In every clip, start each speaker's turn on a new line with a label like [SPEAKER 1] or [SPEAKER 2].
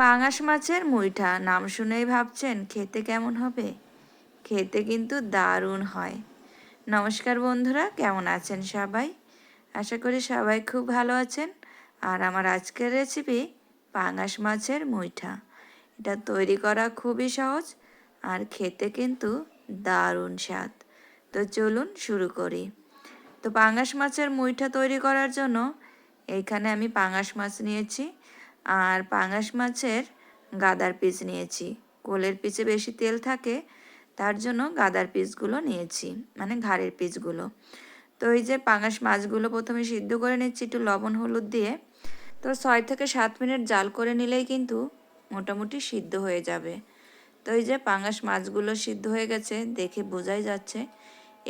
[SPEAKER 1] পাঙাশ মাছের মুইঠা। নাম শুনেই ভাবছেন, খেতে কেমন হবে? খেতে কিন্তু দারুণ হয়। নমস্কার বন্ধুরা, কেমন আছেন সবাই? আশা করি সবাই খুব ভালো আছেন। আর আমার আজকের রেসিপি পাঙাশ মাছের মুইঠা। এটা তৈরি করা খুবই সহজ আর খেতে কিন্তু দারুণ স্বাদ। তো চলুন শুরু করি। তো পাঙাশ মাছের মুইঠা তৈরি করার জন্য এখানে আমি পাঙাশ মাছ নিয়েছি। আর পাঙাশ মাছের গাদার পিস নিয়েছি। কোলের পিসে বেশি তেল থাকে, তার জন্য গাদার পিসগুলো নিয়েছি মানে ঘাড়ের পিসগুলো। তো এই যে পাঙাশ মাছগুলো প্রথমে সিদ্ধ করে নিচ্ছি একটু লবণ, হলুদ দিয়ে। তো ছয় থেকে সাত মিনিট জাল করে নিলেই কিন্তু মোটামুটি সিদ্ধ হয়ে যাবে। তো এই যে পাঙাশ মাছগুলো সিদ্ধ হয়ে গেছে, দেখে বোঝাই যাচ্ছে।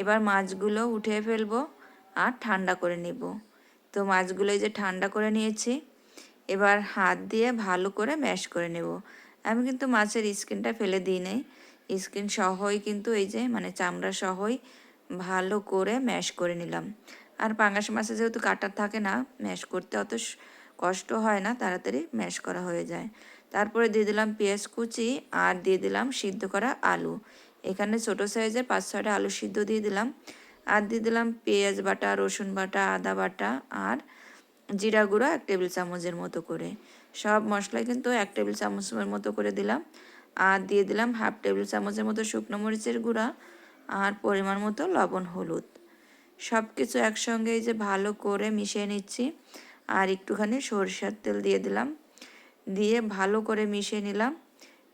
[SPEAKER 1] এবার মাছগুলো উঠিয়ে ফেলব আর ঠান্ডা করে নিব। তো মাছগুলো এই যে ঠান্ডা করে নিয়েছি এবার হাত দিয়ে ভালো করে ম্যাশ করে নেব। আমি কিন্তু মাছের স্কিনটা ফেলে দিই নাই। স্কিন সহই কিন্তু এই যে মানে চামড়া সহই ভালো করে ম্যাশ করে নিলাম। আর পাঙ্গাস মাছে যেহেতু কাটার থাকে না, ম্যাশ করতে অত কষ্ট হয় না, তাড়াতাড়ি ম্যাশ করা হয়ে যায়। তারপরে দিয়ে দিলাম পেঁয়াজ কুচি আর দিয়ে দিলাম সিদ্ধ করা আলু। এখানে ছোটো সাইজের পাঁচ ছয়টা আলু সিদ্ধ দিয়ে দিলাম। আর দিয়ে দিলাম পেঁয়াজ বাটা, রসুন বাটা, আদা বাটা আর জিরা গুঁড়ো এক টেবিল চামচের মতো করে। সব মশলা কিন্তু এক টেবিল চামচের মতো করে দিলাম। আর দিয়ে দিলাম হাফ টেবিল চামচের মতো শুকনো মরিচের গুঁড়া আর পরিমাণ মতো লবণ, হলুদ। সব কিছু একসঙ্গে এই যে ভালো করে মিশিয়ে নিচ্ছি। আর একটুখানি সরষের তেল দিয়ে দিলাম। দিয়ে ভালো করে মিশিয়ে নিলাম।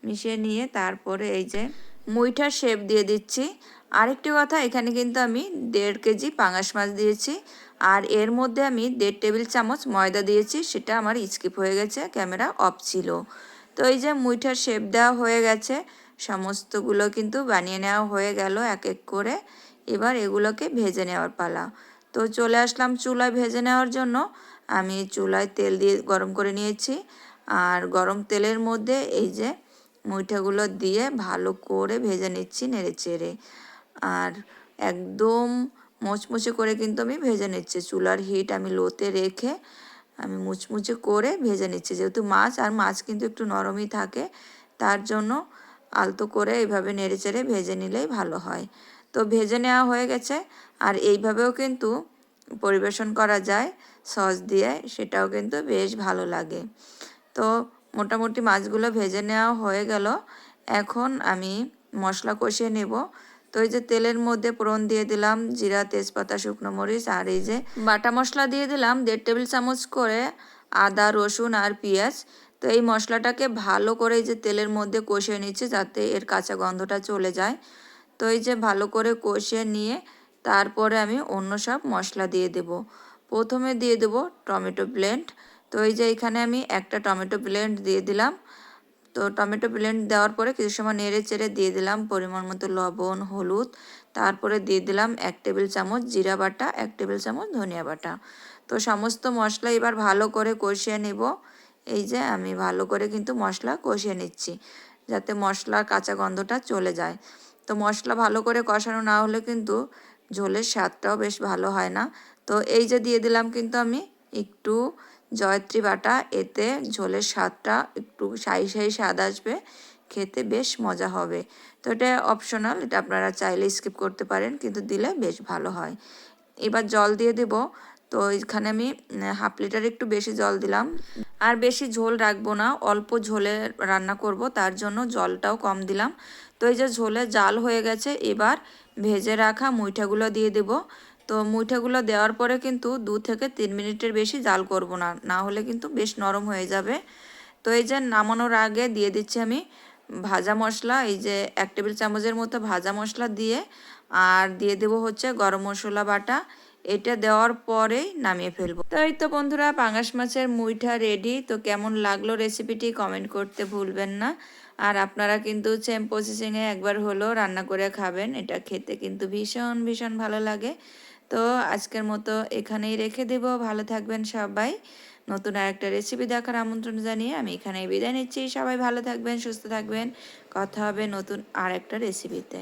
[SPEAKER 1] মিশিয়ে নিয়ে তারপরে এই যে মুইঠার শেপ দিয়ে দিচ্ছি। আরেকটি কথা, এখানে কিন্তু আমি দেড় কেজি পাঙাশ মাছ দিয়েছি। আর এর মধ্যে আমি দেড় টেবিল চামচ ময়দা দিয়েছি, সেটা আমার স্কিপ হয়ে গেছে, ক্যামেরা অফ ছিল। তো এই যে মুইঠার শেপ দেওয়া হয়ে গেছে, সমস্তগুলো কিন্তু বানিয়ে নেওয়া হয়ে গেল এক এক করে। এবার এগুলোকে ভেজে নেওয়ার পালা। তো চলে আসলাম চুলায় ভেজে নেওয়ার জন্য। আমি চুলায় তেল দিয়ে গরম করে নিয়েছি। আর গরম তেলের মধ্যে এই যে মুইঠাগুলো দিয়ে ভালো করে ভেজে নিচ্ছি নেড়ে চেড়ে। আর একদম মুচমুচে করে কিন্তু আমি ভেজে নিচ্ছি। চুলার হিট আমি লোতে রেখে আমি মুচমুচে করে ভেজে নিচ্ছি। যেহেতু মাছ, আর মাছ কিন্তু একটু নরমই থাকে, তার জন্য আলতো করে এইভাবে নেড়ে চেড়ে ভেজে নিলেই ভালো হয়। তো ভেজে নেওয়া হয়ে গেছে, আর এইভাবেও কিন্তু পরিবেশন করা যায় সস দিয়ে, সেটাও কিন্তু বেশ ভালো লাগে। তো মোটামুটি মাছগুলো ভেজে নেওয়া হয়ে গেল। এখন আমি মশলা কষিয়ে নেব। তো এই যে তেলের মধ্যে ফোড়ন দিয়ে দিলাম, জিরা, তেজপাতা, শুকনো মরিচ আর এই যে বাটা মশলা দিয়ে দিলাম, দেড় টেবিল চামচ করে আদা, রসুন আর পেঁয়াজ। তো এই মশলাটাকে ভালো করে এই যে তেলের মধ্যে কষিয়ে নিচ্ছে যাতে এর কাঁচা গন্ধটা চলে যায়। তো এই যে ভালো করে কষিয়ে নিয়ে তারপরে আমি অন্য সব মশলা দিয়ে দেব। প্রথমে দিয়ে দেব টমেটো ব্লেন্ড। তো এই যে এখানে আমি একটা টমেটো ব্লেন্ড দিয়ে দিলাম। তো টমেটো ব্লেন্ড দেওয়ার পরে কিছু সময় নেড়ে চেড়ে দিয়ে দিলাম পরিমাণ মতো লবণ, হলুদ। তারপরে দিয়ে দিলাম এক টেবিল চামচ জিরা বাটা, এক টেবিল চামচ ধনিয়া বাটা। তো সমস্ত মশলা এবার ভালো করে কষিয়ে নেব। এই যে আমি ভালো করে কিন্তু মশলা কষিয়ে নিচ্ছি, যাতে মশলার কাঁচা গন্ধটা চলে যায়। তো মশলা ভালো করে কষানো না হলে কিন্তু ঝোলের স্বাদটাও বেশ ভালো হয় না। তো এই যে দিয়ে দিলাম কিন্তু আমি একটু জয়ত্রী বাটা, এতে ঝোলের স্বাদটা একটু সাই সাই স্বাদ আসবে, খেতে বেশ মজা হবে। তো এটা অপশনাল এটা আপনারা চাইলে স্কিপ করতে পারেন, কিন্তু দিলে বেশ ভালো হয়। এবার জল দিয়ে দেব। তো এখানে আমি হাফ লিটার একটু বেশি জল দিলাম। আর বেশি ঝোল রাখব না, অল্প ঝোলে রান্না করব, তার জন্য জলটাও কম দিলাম। তো এই যে ঝোলে জাল হয়ে গেছে, এবার ভেজে রাখা মুইঠাগুলো দিয়ে দেব। তো মুইঠাগুলো দেওয়ার পরে কিন্তু দু থেকে তিন মিনিটের বেশি জাল করব না না হলে কিন্তু বেশ নরম হয়ে যাবে। তো এই যে নামানোর আগে দিয়ে দিচ্ছি আমি ভাজা মশলা, এই যে এক টেবিল চামচের মতো ভাজা মশলা দিয়ে, আর দিয়ে দেব হচ্ছে গরম মশলা বাটা। এটা দেওয়ার পরেই নামিয়ে ফেলব। তো এই তো বন্ধুরা, পাঙাশ মাছের মুইঠা রেডি তো কেমন লাগল রেসিপিটি কমেন্ট করতে ভুলবেন না। আর আপনারা কিন্তু সেম প্রসেসিংয়ে একবার হলো রান্না করে খাবেন, এটা খেতে কিন্তু ভীষণ ভীষণ ভালো লাগে। তো আজকের মতো এখানেই রেখে দেব। ভালো থাকবেন সবাই। নতুন আরেকটা রেসিপি দেখার আমন্ত্রণ জানিয়ে আমি এখানেই বিদায় নিচ্ছি। সবাই ভালো থাকবেন, সুস্থ থাকবেন। কথা হবে নতুন আর একটা রেসিপিতে